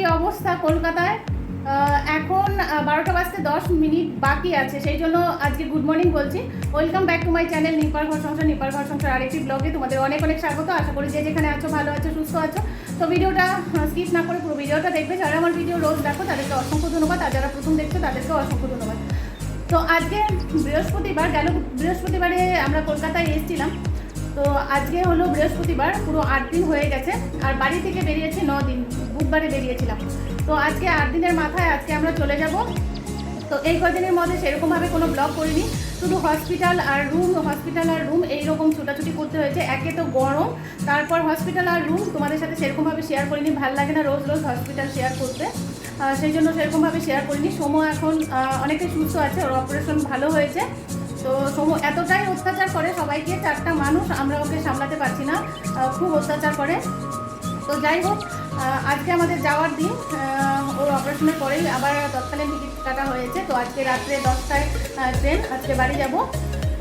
কি অবস্থা কলকাতায়? এখন বারোটা বাজতে দশ মিনিট বাকি আছে, সেই জন্য আজকে গুড মর্নিং বলছি। Welcome back to my channel নিপার ঘর সংসার নিপার ঘর সংসার আরেকটি ব্লগে তোমাদের অনেক অনেক স্বাগত। আশা করি যে যেখানে আছো, ভালো আছো, সুস্থ আছো। তো ভিডিওটা স্কিপ না করে পুরো ভিডিওটা দেখবে। যারা আমার ভিডিও রোজ দেখো, তাদেরকে অসংখ্য ধন্যবাদ। আর যারা প্রথম দেখছ, তাদেরকেও অসংখ্য ধন্যবাদ। তো আজকে বৃহস্পতিবার, গেল বৃহস্পতিবারে আমরা কলকাতায় এসেছিলাম। তো আজকে হলো বৃহস্পতিবার, পুরো আট দিন হয়ে গেছে। আর বাড়ি থেকে বেরিয়েছি ন দিন, বুধবারে বেরিয়েছিলাম। তো আজকে আট দিনের মাথায় আজকে আমরা চলে যাব। তো এই কদিনের মধ্যে সেরকমভাবে কোনো ব্লগ করিনি। শুধু হসপিটাল আর রুম হসপিটাল আর রুম এইরকম ছোটাছুটি করতে হয়েছে। একে তো গরম, তারপর হসপিটাল আর রুম তোমাদের সাথে সেরকমভাবে শেয়ার করিনি। ভালো লাগে না রোজ রোজ হসপিটাল শেয়ার করতে। সেই জন্য সেরকমভাবে শেয়ার করিনি। সময় এখন অনেকটাই সুস্থ আছে, ওর অপারেশন ভালো হয়েছে। তো এতটাই অত্যাচার করে সবাইকে, চারটা মানুষ, আমরা ওকে সামলাতে পারছি না। খুব অত্যাচার করে। তো যাই হোক আজকে আমাদের যাওয়ার দিন ওর অপারেশনের পরেই আবার তৎকালীন টিকিট কাটা হয়েছে। তো আজকে রাত্রে দশটায় ট্রেন, আজকে বাড়ি যাব।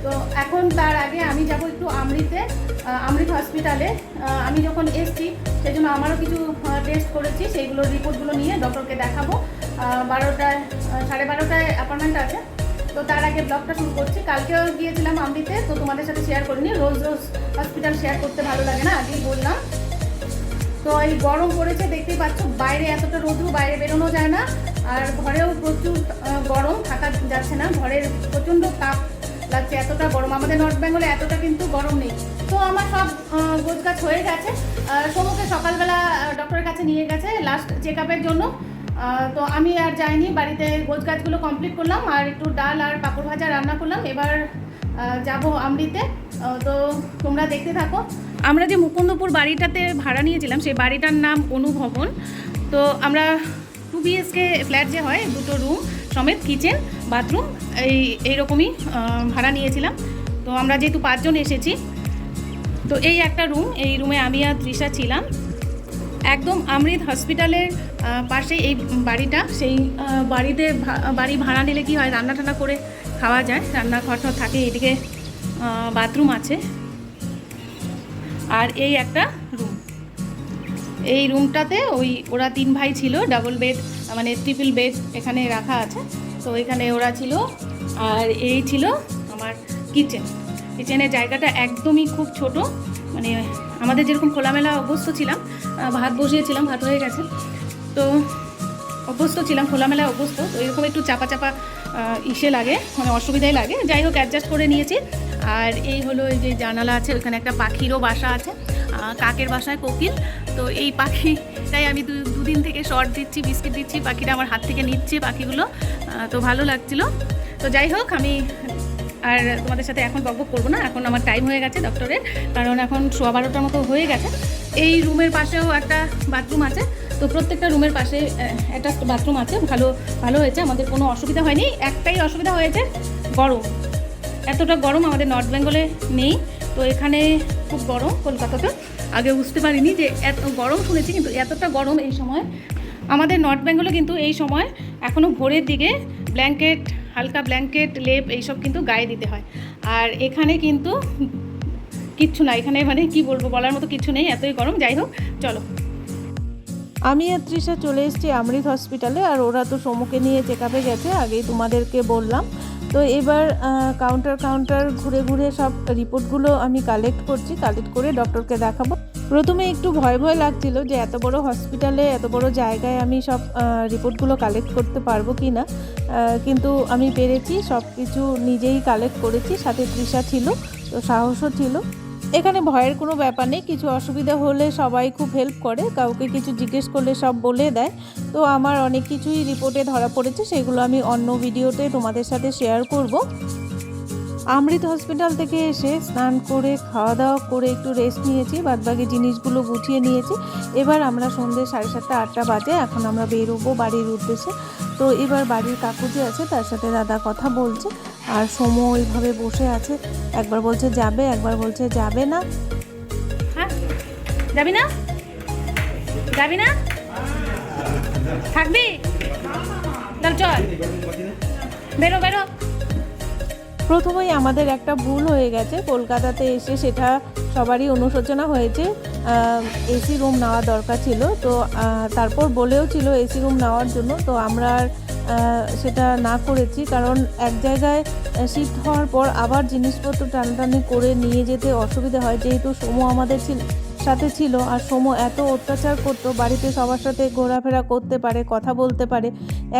তো এখন তার আগে আমি যাব একটু আমৃতে আমৃত হসপিটালে। আমি যখন এসছি সেই জন্য আমারও কিছু টেস্ট করেছি। সেইগুলোর রিপোর্টগুলো নিয়ে ডক্টরকে দেখাবো। বারোটায় সাড়ে বারোটায় অ্যাপয়েন্টমেন্ট আছে। তো তার আগে ব্লগটা শুরু করছি। কালকেও গিয়েছিলাম আমৃতে তো তোমাদের সাথে শেয়ার করিনি। রোজ রোজ হসপিটাল শেয়ার করতে ভালো লাগে না, আগেই বললাম। তো এই গরম পড়েছে, দেখতেই পাচ্ছ, বাইরে এতটা রোদ্রু বাইরে বেরোনো যায় না। আর ঘরেও প্রচুর গরম, থাকা যাচ্ছে না। ঘরের প্রচণ্ড তাপ লাগছে, এতটা গরম। আমাদের নর্থ বেঙ্গলে এতটা কিন্তু গরম নেই। তো আমার সব গোছগাছ হয়ে গেছে। সমুকে সকালবেলা ডক্টরের কাছে নিয়ে গেছে লাস্ট চেক জন্য। তো আমি আর যাইনি বাড়িতে গোছগাছগুলো কমপ্লিট করলাম আর একটু ডাল আর পাঁপড় ভাজা রান্না করলাম। এবার যাব আহ, তো তোমরা দেখতে থাকো। আমরা যে মুকুন্দপুর বাড়িটাতে ভাড়া নিয়েছিলাম সেই বাড়িটার নাম অনুভবন। তো আমরা টু বিএসকে ফ্ল্যাট যে হয় দুটো রুম সমেত কিচেন বাথরুম এই এইরকমই ভাড়া নিয়েছিলাম। তো আমরা যেহেতু পাঁচজন এসেছি তো এই একটা রুম এই রুমে আমি আর তৃষা ছিলাম। একদম আমৃত হসপিটালের পাশে এই বাড়িটা। সেই বাড়িতে বাড়ি ভাড়া নিলে কি হয়, রান্না টান্না করে খাওয়া যায়। রান্নাঘর থাকে এদিকে বাথরুম আছে। আর এই একটা রুম। এই রুমটাতে ওই, ওরা তিন ভাই ছিল ডাবল বেড মানে ট্রিপল বেড এখানে রাখা আছে। তো এখানে ওরা ছিল, আর এই ছিল আমার কিচেন কিচেনের জায়গাটা একদমই খুব ছোট মানে আমাদের যেরকম খোলামেলা অভ্যস্ত ছিলাম ভাত বসিয়েছিলাম, ভাত হয়ে গেছে। তো অভ্যস্ত ছিলাম খোলামেলায় অভ্যস্ত। তো এরকম একটু চাপা চাপা ইসে লাগে মানে অসুবিধাই লাগে। যাই হোক অ্যাডজাস্ট করে নিয়েছি। আর এই হলো এই যে জানালা আছে ওখানে একটা পাখিরও বাসা আছে কাকের বাসায় কোকিল। তো এই পাখিটাই আমি দুদিন থেকে শর্ট দিচ্ছি বিস্কিট দিচ্ছি, পাখিটা আমার হাত থেকে নিচ্ছে পাখিগুলো। তো ভালো লাগছিল। তো যাই হোক, আমি আর তোমাদের সাথে এখন বকবক করব না। এখন আমার টাইম হয়ে গেছে ডক্টরের কারণ এখন সোয়া বারোটার মতো হয়ে গেছে। এই রুমের পাশেও একটা বাথরুম আছে। তো প্রত্যেকটা রুমের পাশে একটা বাথরুম আছে। ভালো ভালো হয়েছে। আমাদের কোনো অসুবিধা হয়নি। একটাই অসুবিধা হয়েছে, গরম। এতটা গরম আমাদের নর্থ বেঙ্গলে নেই। তো এখানে খুব গরম কলকাতাতে। আগে বুঝতে পারিনি যে এত গরম শুনেছি, কিন্তু এতটা গরম এই সময়। আমাদের নর্থ বেঙ্গলে কিন্তু এই সময় এখনও ভোরের দিকে ব্ল্যাঙ্কেট, হালকা ব্ল্যাঙ্কেট, লেপ এইসব কিন্তু গায়ে দিতে হয়। আর এখানে কিন্তু কিচ্ছু না, এখানে মানে কি বলব, বলার মতো কিছু নেই, এতই গরম। যাই হোক, চলো। আমি আর তৃষা চলে এসেছি অমৃত হসপিটালে, আর ওরা তো সমুকে নিয়ে চেক আপে গেছে, আগেই তোমাদেরকে বললাম। তো এবার কাউন্টার কাউন্টার ঘুরে ঘুরে সব রিপোর্টগুলো আমি কালেক্ট করছি কালেক্ট করে ডক্টরকে দেখাবো। প্রথমে একটু ভয় ভয় লাগছিল যে এত বড় হসপিটালে এত বড় জায়গায় আমি সব রিপোর্টগুলো কালেক্ট করতে পারব কি না কিন্তু আমি পেরেছি সব কিছু নিজেই কালেক্ট করেছি, সাথে তৃষা ছিল, তো সাহসও ছিল। এখানে ভয়ের কোনো ব্যাপার নেই, কিছু অসুবিধা হলে সবাই খুব হেল্প করে, কাউকে কিছু জিজ্ঞেস করলে সব বলে দেয়। তো আমার অনেক কিছুই রিপোর্টে ধরা পড়েছে, সেগুলো আমি অন্য ভিডিওতে তোমাদের সাথে শেয়ার করব। অমৃত হসপিটাল থেকে এসে স্নান করে, খাওয়া দাওয়া করে একটু রেস্ট নিয়েছি, বাদবাকি জিনিসগুলো গুছিয়ে নিয়েছি। এবার আমরা সন্ধ্যে সাড়ে সাতটা, আটটা বাজে, এখন আমরা বেরোবো বাড়ির উদ্দেশ্যে। তো এবার বাড়ির কাকু যে আছে, তার সাথে দাদা কথা বলছে। আর সোমো ওইভাবে বসে আছে। একবার বলছে, যাবে? একবার বলছে, যাবে না। হ্যাঁ? যাবি না? যাবি না? থাকবি? চল চল। বেরো বেরো। প্রথমেই আমাদের একটা ভুল হয়ে গেছে। কলকাতাতে এসে সেটা সবারই অনুশোচনা হয়েছে। এসি রুম নেওয়া দরকার ছিল। তো তারপর বলেও ছিল এসি রুম নেওয়ার জন্য। তো আমরা সেটা না করেছি। কারণ এক জায়গায় শিফট হওয়ার পর আবার জিনিসপত্র টানাটানি করে নিয়ে যেতে অসুবিধা হয়। যেহেতু সমু আমাদের ছিল, সাথে ছিল। আর সমু এত অত্যাচার করতো, বাড়িতে সবার সাথে ঘোরাফেরা করতে পারে, কথা বলতে পারে,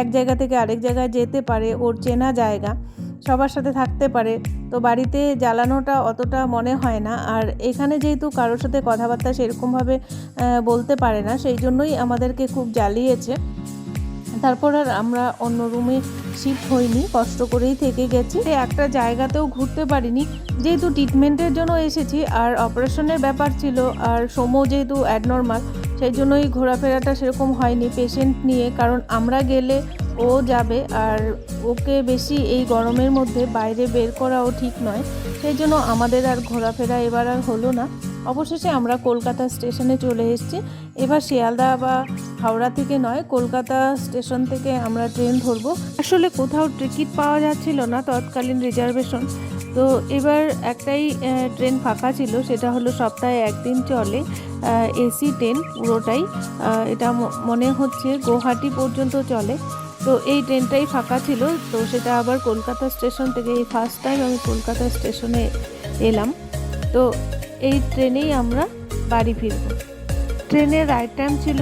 এক জায়গা থেকে আরেক জায়গায় যেতে পারে, ওর চেনা জায়গা। সবার সাথে থাকতে পারে। তো বাড়িতে জ্বালানোটা অতটা মনে হয় না। আর এখানে যেহেতু কারোর সাথে কথাবার্তা সেরকমভাবে বলতে পারে না, সেই জন্যই আমাদেরকে খুব জ্বালিয়েছে। তারপর আর আমরা অন্য রুমে শিফট হইনি, কষ্ট করেই থেকে গেছি। একটা জায়গাতেও ঘুরতে পারিনি, যেহেতু ট্রিটমেন্টের জন্য এসেছি, আর অপারেশনের ব্যাপার ছিল, আর সময় যেহেতু অ্যাডনর্মাল সেই জন্যই ঘোরাফেরাটা সেরকম হয়নি পেশেন্ট নিয়ে। কারণ আমরা গেলে ও যাবে আর ওকে বেশি এই গরমের মধ্যে বাইরে বের করাও ঠিক নয়। সেই জন্য আমাদের আর ঘোরাফেরা এবার আর হলো না। অবশেষে আমরা কলকাতা স্টেশনে চলে এসেছি। এবার শিয়ালদা বা হাওড়া থেকে নয়, কলকাতা স্টেশন থেকে আমরা ট্রেন ধরবো। আসলে কোথাও টিকিট পাওয়া যাচ্ছিল না তৎকালীন রিজার্ভেশন। তো এবার একটাই ট্রেন ফাঁকা ছিল, সেটা হলো সপ্তাহে একদিন চলে এসি ট্রেন পুরোটাই। এটা মনে হচ্ছে গুয়াহাটি পর্যন্ত চলে। তো এই ট্রেনটাই ফাঁকা ছিল, তো সেটা আবার কলকাতা স্টেশন থেকে এই ফার্স্ট টাইম আমি কলকাতা স্টেশনে এলাম। তো এই ট্রেনেই আমরা বাড়ি ফিরব। ট্রেনের রাইট টাইম ছিল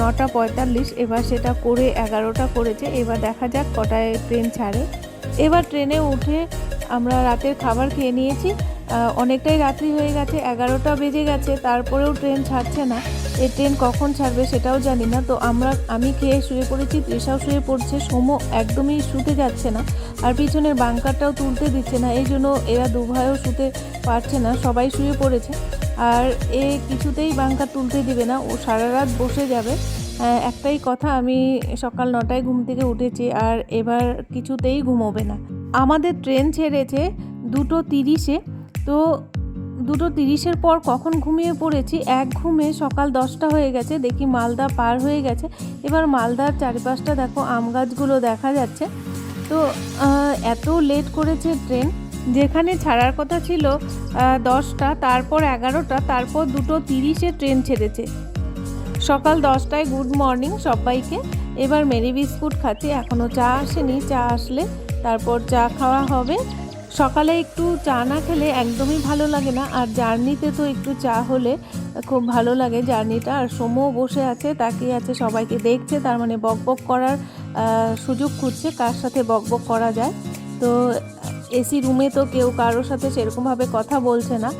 নটা পঁয়তাল্লিশ, এবার সেটা করে এগারোটা করেছে, এবার দেখা যাক কটায় ট্রেন ছাড়ে। এবার ট্রেনে উঠে আমরা রাতের খাবার খেয়ে নিয়েছি অনেকটাই রাত্রি হয়ে গেছে, এগারোটা বেজে গেছে, তারপরেও ট্রেন ছাড়ছে না। এই ট্রেন কখন ছাড়বে সেটাও জানি না। তো আমরা আমি খেয়ে শুয়ে পড়েছি তৃষাও শুয়ে পড়ছে সোমো একদমই শুতে যাচ্ছে না। আর পিছনের বাংকারটাও তুলতে দিচ্ছে না এই জন্য এরা দুভাইও শুতে পারছে না সবাই শুয়ে পড়েছে। আর এ কিছুতেই বাংকার তুলতে দিবে না ও সারা রাত বসে যাবে। আহ, একটাই কথা আমি সকাল নটায় ঘুম থেকে উঠেছি আর এবার কিছুতেই ঘুমোবে না। আমাদের ট্রেন ছেড়েছে দুটো তিরিশে তো দুটো তিরিশের পর কখন ঘুমিয়ে পড়েছি? এক ঘুমে সকাল দশটা হয়ে গেছে, দেখি মালদা পার হয়ে গেছে। এবার মালদার চারিপাশটা দেখো, আম গাছগুলো দেখা যাচ্ছে। তো এত লেট করেছে ট্রেন, যেখানে ছাড়ার কথা ছিল দশটা, তারপর এগারোটা, তারপর দুটো তিরিশে ট্রেন ছেড়েছে। সকাল দশটায় গুড মর্নিং সবাইকে। এবার মেরি বিস্কুট খাচ্ছি এখনও চা আসেনি, চা আসলে তারপর চা খাওয়া হবে। সকালে একটু চা না খেলে একদমই ভালো লাগে না। আর জার্নিতে তো একটু চা হলে খুব ভালো লাগে জার্নিটা। আর সমও বসে আছে, তাকিয়ে আছে, সবাইকে দেখছে, তার মানে বক বক করার সুযোগ খুঁজছে কার সাথে বক বক করা যায়। তো এসি রুমে তো কেউ কারোর সাথে সেরকমভাবে কথা বলছে না।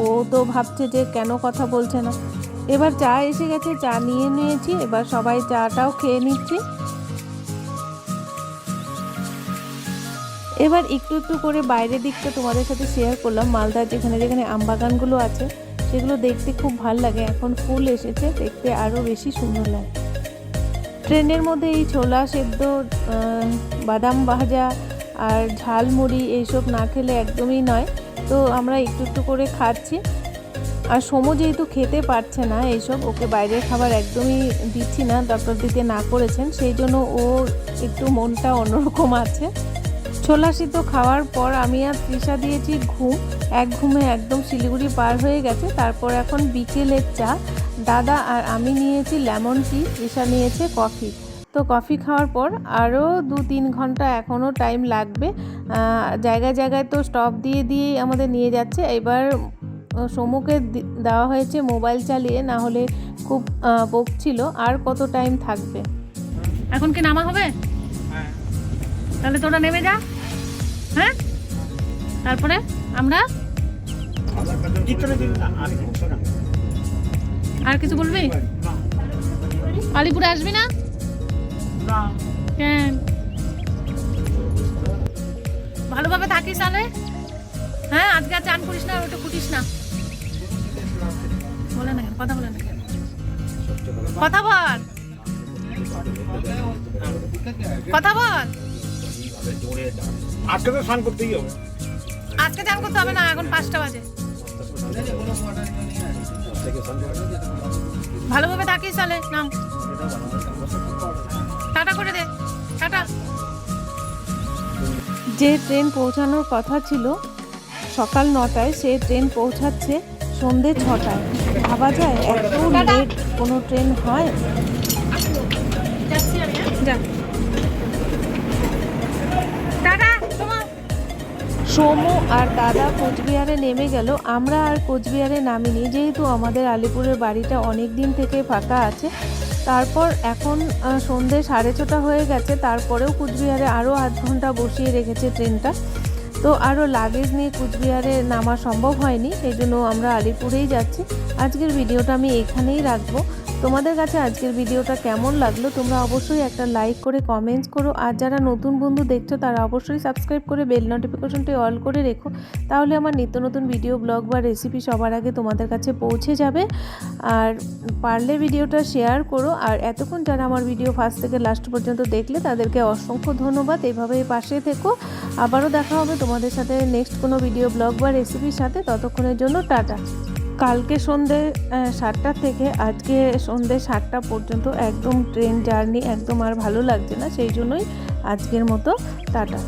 ও তো ভাবছে যে কেন কথা বলছে না। এবার চা এসে গেছে, চা নিয়ে নিয়েছি, এবার সবাই চাটাও খেয়ে নিচ্ছি। এবার একটু একটু করে বাইরের দিকটা তোমাদের সাথে শেয়ার করলাম। মালদার যেখানে যেখানে আমবাগানগুলো আছে, সেগুলো দেখতে খুব ভালো লাগে। এখন ফুল এসেছে, দেখতে আরও বেশি সুন্দর লাগে। ট্রেনের মধ্যে এই ছোলা সেদ্ধ বাদাম ভাজা আর ঝালমুড়ি এইসব না খেলে একদমই নয়। তো আমরা একটু একটু করে খাচ্ছি। আর সমু যেহেতু খেতে পারছে না এইসব, ওকে বাইরের খাবার একদমই দিচ্ছি না ডক্টর দিতে না করেছেন, সেই জন্য ওর একটু মনটা অন্যরকম আছে। ছোলা সিদ্ধ খাওয়ার পর আমি আর তৃষা দিয়েছি ঘুম। এক ঘুমে একদম শিলিগুড়ি পার হয়ে গেছে। তারপর এখন বিকেলের চা। দাদা আর আমি নিয়েছি লেমন টি। তৃষা নিয়েছে কফি। তো কফি খাওয়ার পর আরও দু তিন ঘণ্টা এখনও টাইম লাগবে। জায়গায় জায়গায় তো স্টপ দিয়ে দিয়েই আমাদের নিয়ে যাচ্ছে। এবার সমুকে দেওয়া হয়েছে মোবাইল চালিয়ে। না হলে খুব বকছিল। আর কত টাইম থাকবে? এখন কি নামা হবে? তাহলে তোরা নেমে যা। হ্যাঁ? তারপরে আমরা? আর কিছু বলবি? আলিপুরে আসবি না? কেন ভালোভাবে থাকিস তাহলে। হ্যাঁ আজকে আর চান করিস না ওটা ফুটিস না। বলে না কথা বলে না? কথা বল। কথা বল। আজকে তো স্নান করতেই হবে। আজকে চান করতে হবে না এখন পাঁচটা বাজে। ভালোভাবে থাকিস তাহলে নাম। টাটা করে দে টাটা। যে ট্রেন পৌঁছানোর কথা ছিল সকাল নটায় সে ট্রেন পৌঁছাচ্ছে সন্ধে ছটায়। ভাবা যায় এত লেট কোনো ট্রেন হয়? যাচ্ছি আমি সোমু আর দাদা কোচবিহারে নেমে গেল। আমরা আর কোচবিহারে নামিনি, যেহেতু আমাদের আলিপুরের বাড়িটা অনেক দিন থেকে ফাঁকা আছে। তারপর এখন সন্ধে সাড়ে ছটা হয়ে গেছে, তারপরেও কুচবিহারে আরও আধ ঘণ্টা বসিয়ে রেখেছে ট্রেনটা। তো আরও লাগেজ নিয়ে কুচবিহারে নামা সম্ভব হয়নি, সেই জন্য আমরা আলিপুরেই যাচ্ছি। আজকের ভিডিওটা আমি এখানেই রাখব। তোমাদের কাছে আজকের ভিডিওটা কেমন লাগল তোমরা অবশ্যই একটা লাইক করে কমেন্টস করো। আর যারা নতুন বন্ধু দেখছ, তারা অবশ্যই সাবস্ক্রাইব করে বেল নোটিফিকেশনটি অল করে রেখো। তাহলে আমার নিত্য নতুন ভিডিও ব্লগ বা রেসিপি সবার আগে তোমাদের কাছে পৌঁছে যাবে। আর পারলে ভিডিওটা শেয়ার করো। আর এতক্ষণ যারা আমার ভিডিও ফার্স্ট থেকে লাস্ট পর্যন্ত দেখলে, তাদেরকে অসংখ্য ধন্যবাদ। এইভাবেই পাশে থেকো। আবারও দেখা হবে তোমাদের সাথে নেক্সট কোনো ভিডিও ব্লগ বা রেসিপির সাথে। ততক্ষণের জন্য টাটা। কালকে সন্ধে সাতটা থেকে আজকে সন্ধে সাতটা পর্যন্ত একদম ট্রেন জার্নি একদম আর ভালো লাগছে না, সেই জন্যই আজকের মতো, টাটা।